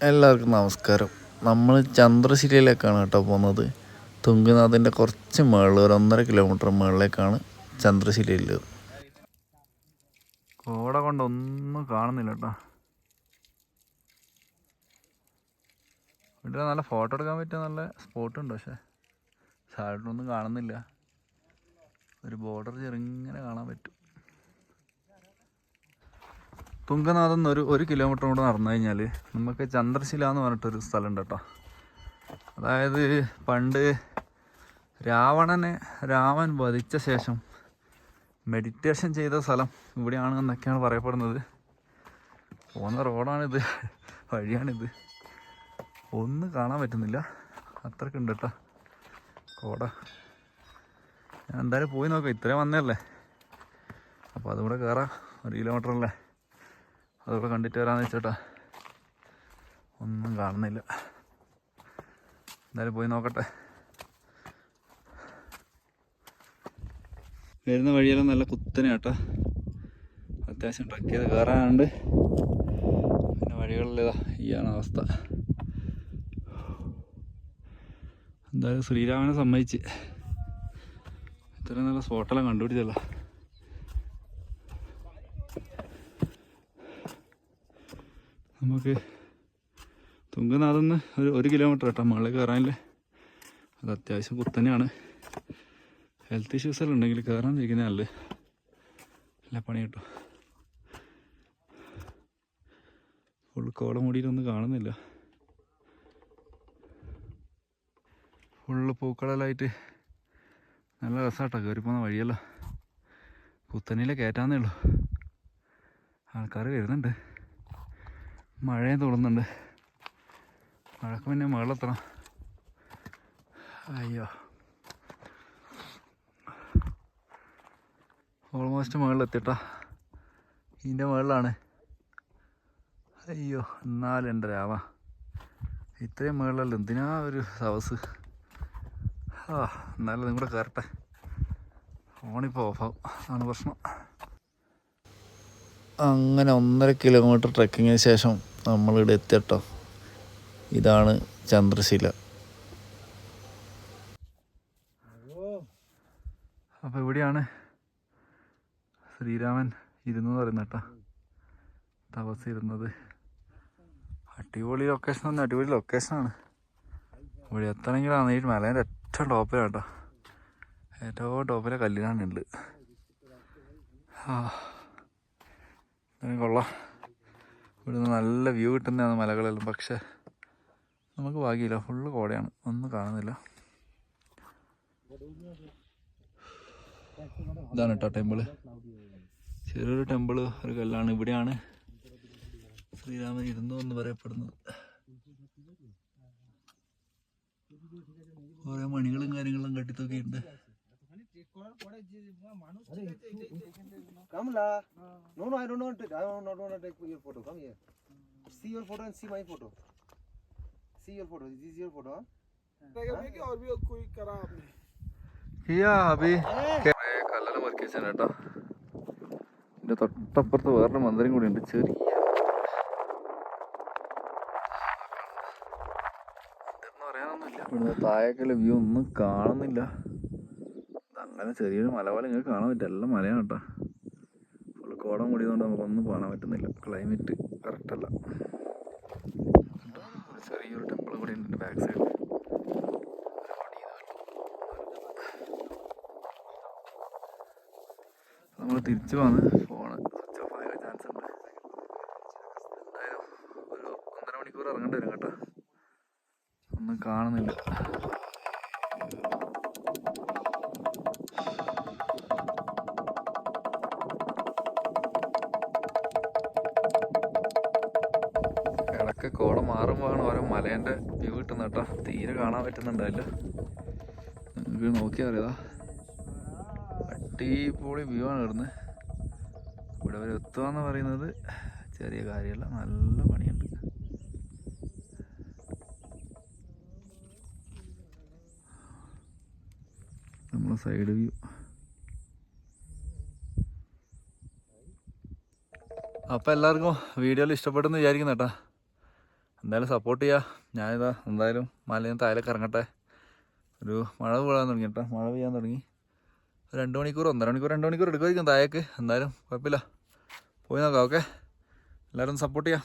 എല്ലാവർക്കും നമസ്കാരം. നമ്മൾ ചന്ദ്രശിലയിലേക്കാണ് കേട്ടോ പോകുന്നത്. തുങ്കനാഥിന്റെ കുറച്ച് മുകളിൽ ഒരു ഒന്നര കിലോമീറ്റർ മുകളിലേക്കാണ് ചന്ദ്രശിലയുള്ളത് കോട കൊണ്ടൊന്നും കാണുന്നില്ല കേട്ടോ. ഇവിടെ നല്ല ഫോട്ടോ എടുക്കാൻ പറ്റിയ നല്ല സ്പോട്ടുണ്ട് പക്ഷേ. സൈഡിലൊന്നും കാണുന്നില്ല. ഒരു ബോർഡർ ചെറുങ്ങനെ കാണാൻ പറ്റും. തുങ്കനാഥം ഒരു ഒരു കിലോമീറ്റർ കൂടെ നടന്നു കഴിഞ്ഞാൽ നമുക്ക് ചന്ദ്രശില എന്ന് പറഞ്ഞിട്ടൊരു സ്ഥലമുണ്ട് കേട്ടോ. അതായത് പണ്ട് രാവണനെ രാമൻ വധിച്ച ശേഷം മെഡിറ്റേഷൻ ചെയ്ത സ്ഥലം ഇവിടെയാണ് എന്നൊക്കെയാണ് പറയപ്പെടുന്നത്. പോകുന്ന റോഡാണിത് വഴിയാണിത്. ഒന്നും കാണാൻ പറ്റുന്നില്ല. അത്രക്കുണ്ട് കേട്ടോ. കോട. ഞാൻ എന്തായാലും പോയി നോക്കാം. ഇത്രയും വന്നതല്ലേ? അപ്പോൾ അതുകൂടെ കയറാം ഒരു കിലോമീറ്റർ അല്ലേ? അതുകൂടെ കണ്ടിട്ട് വരാമെന്ന് വെച്ചേട്ടാ. ഒന്നും കാണുന്നില്ല. എന്തായാലും പോയി നോക്കട്ടെ. വരുന്ന വഴിയെല്ലാം നല്ല കുത്തനെ കേട്ടോ അത്യാവശ്യം ട്രക്ക് ചെയ്ത് കയറാനുണ്ട് പിന്നെ വഴികളിലേതാ ഈയാണ് അവസ്ഥ. എന്തായാലും ശ്രീരാമനെ സമ്മതിച്ച്. ഇത്രയും നല്ല സ്പോട്ടെല്ലാം കണ്ടുപിടിച്ചല്ല. നമുക്ക് തുങ്കനാഥന്ന് ഒരു ഒരു കിലോമീറ്റർ കേട്ടോ മുകളിൽ കയറാനില്ലേ? അത് അത്യാവശ്യം കുത്തനെയാണ്. ഹെൽത്ത് ഇഷ്യൂസ് എല്ലാം ഉണ്ടെങ്കിൽ കയറാൻ ഇരിക്കുന്നതല്ലേ നല്ല പണി കിട്ടും. ഫുൾ കോട മൂടിയിട്ടൊന്നും കാണുന്നില്ല. ഫുള്ള് പൂക്കളെല്ലാമായിട്ട് നല്ല രസമാട്ടോ കയറി പോകുന്ന വഴിയല്ല. കുത്തനയിലെ കയറ്റാന്നേ ഉള്ളൂ. ആൾക്കാർ വരുന്നുണ്ട്. മഴയും തുടങ്ങുന്നുണ്ട് മഴക്ക് പിന്നെ മുകളിലെത്തണം. അയ്യോ. ഓൾമോസ്റ്റ് മുകളിലെത്തിട്ടാ. ഇതിന്റെ മുകളിലാണ്. അയ്യോ എന്നാലും എന്റെ രാമ. ഇത്രയും മുകളിലല്ല എന്തിനാ ഒരു സവസ്? ആ എന്നാലും നിങ്ങൾ കയറട്ടെ ഫോണിപ്പോൾ ഓഫാവും ആണ് പ്രശ്നം. അങ്ങനെ ഒന്നര കിലോമീറ്റർ ട്രക്കിങ്ങിന് ശേഷം നമ്മളിവിടെ എത്തിയട്ടോ. ഇതാണ് ചന്ദ്രശില. അപ്പോൾ ഇവിടെയാണ് ശ്രീരാമൻ ഇരുന്നു പറയുന്നത് കേട്ടോ. തപസ് ഇരുന്നത്. അടിപൊളി ലൊക്കേഷൻ തന്നെ അടിപൊളി ലൊക്കേഷനാണ് ഇവിടെ എത്തണമെങ്കിലാണ് ഈ മലേന്റെ ഏറ്റവും ടോപ്പിലാണ് കേട്ടോ. ഏറ്റവും ടോപ്പിലെ കല്ലിനാണ് ഉണ്ട് ആ. കൊള്ളാം. ഇവിടുന്ന് നല്ല വ്യൂ കിട്ടുന്നതാണ് മലകളെല്ലാം. പക്ഷെ നമുക്ക് ഭാഗ്യമില്ല. ഫുള്ള് കോടയാണ്. ഒന്നും കാണുന്നില്ല. ഇതാണ് കേട്ടോ ടെമ്പിൾ ചെറിയൊരു ടെമ്പിൾ ഒരു കല്ലാണ് ഇവിടെയാണ്. ശ്രീരാമൻ ഇരുന്നു എന്ന് പറയപ്പെടുന്നത്. കുറേ മണികളും കാര്യങ്ങളും കെട്ടിത്തൊക്കെ ഉണ്ട് Come la. No, no, I don't want to. I don't, not want to take your photo. Come here. See your photo and see my photo. See your photo. This is your photo. കല്ലറ വർക്കേശാണ് കേട്ടോ ഇതിന്റെ തൊട്ടപ്പുറത്ത് വേറൊരു മന്ദിരം കൂടി ഉണ്ട് ചെറിയ ഇവിടുന്ന് താഴേക്കുള്ള വ്യൂ ഒന്നും കാണുന്നില്ല. അങ്ങനെ ചെറിയൊരു മല പോലെ ഇങ്ങനെ കാണാൻ പറ്റും. എല്ലാം മലയാണ് കേട്ടോ ഫുള്ള് കോടം കൂടിയതുകൊണ്ട് നമുക്കൊന്നും കാണാൻ പറ്റുന്നില്ല. ക്ലൈമറ്റ് കറക്റ്റ് അല്ല. ഒരു ചെറിയൊരു ടെമ്പിൾ കൂടി ഉണ്ട് ബാക്ക് സൈഡിൽ നമ്മൾ തിരിച്ചു വന്ന് ഫോണ് സ്വിച്ച് ഓഫ് ആയ ചാൻസ് ഉണ്ട്. എന്തായാലും ഒരു ഒന്നര മണിക്കൂർ ഇറങ്ങേണ്ടി വരും കേട്ടോ. കാണുന്നില്ല ഇടയ്ക്ക് കോട മാറുമ്പോഴാണ് ഓരോ മലേന്റെ വ്യൂ കിട്ടുന്നത് കേട്ടോ. തീരെ കാണാൻ പറ്റുന്നുണ്ടല്ലോ നിങ്ങൾക്ക് നോക്കിയാൽ അറിയതാ അടിപൊളി വ്യൂ ആണ് ഇടുന്നത് ഇവിടെ വരെ എത്തുക എന്ന് പറയുന്നത് ചെറിയ കാര്യമല്ല നല്ല പണിയുണ്ട്. Side view. അപ്പോൾ എല്ലാവർക്കും വീഡിയോയിൽ ഇഷ്ടപ്പെട്ടെന്ന് വിചാരിക്കുന്നു കേട്ടോ. എന്തായാലും സപ്പോർട്ട് ചെയ്യുക ഞാനിതാ എന്തായാലും മലയിൽ നിന്ന് തായലൊക്കെ ഇറങ്ങട്ടെ. ഒരു മഴ വീഴാൻ തുടങ്ങി കേട്ടോ. മഴ പെയ്യാൻ തുടങ്ങി. രണ്ട് മണിക്കൂർ ഒന്നര മണിക്കൂർ രണ്ട് മണിക്കൂർ എടുക്കുമായിരിക്കും തായക്ക് എന്തായാലും കുഴപ്പമില്ല. പോയി നോക്കാം ഓക്കെ എല്ലാവരും സപ്പോർട്ട് ചെയ്യാം.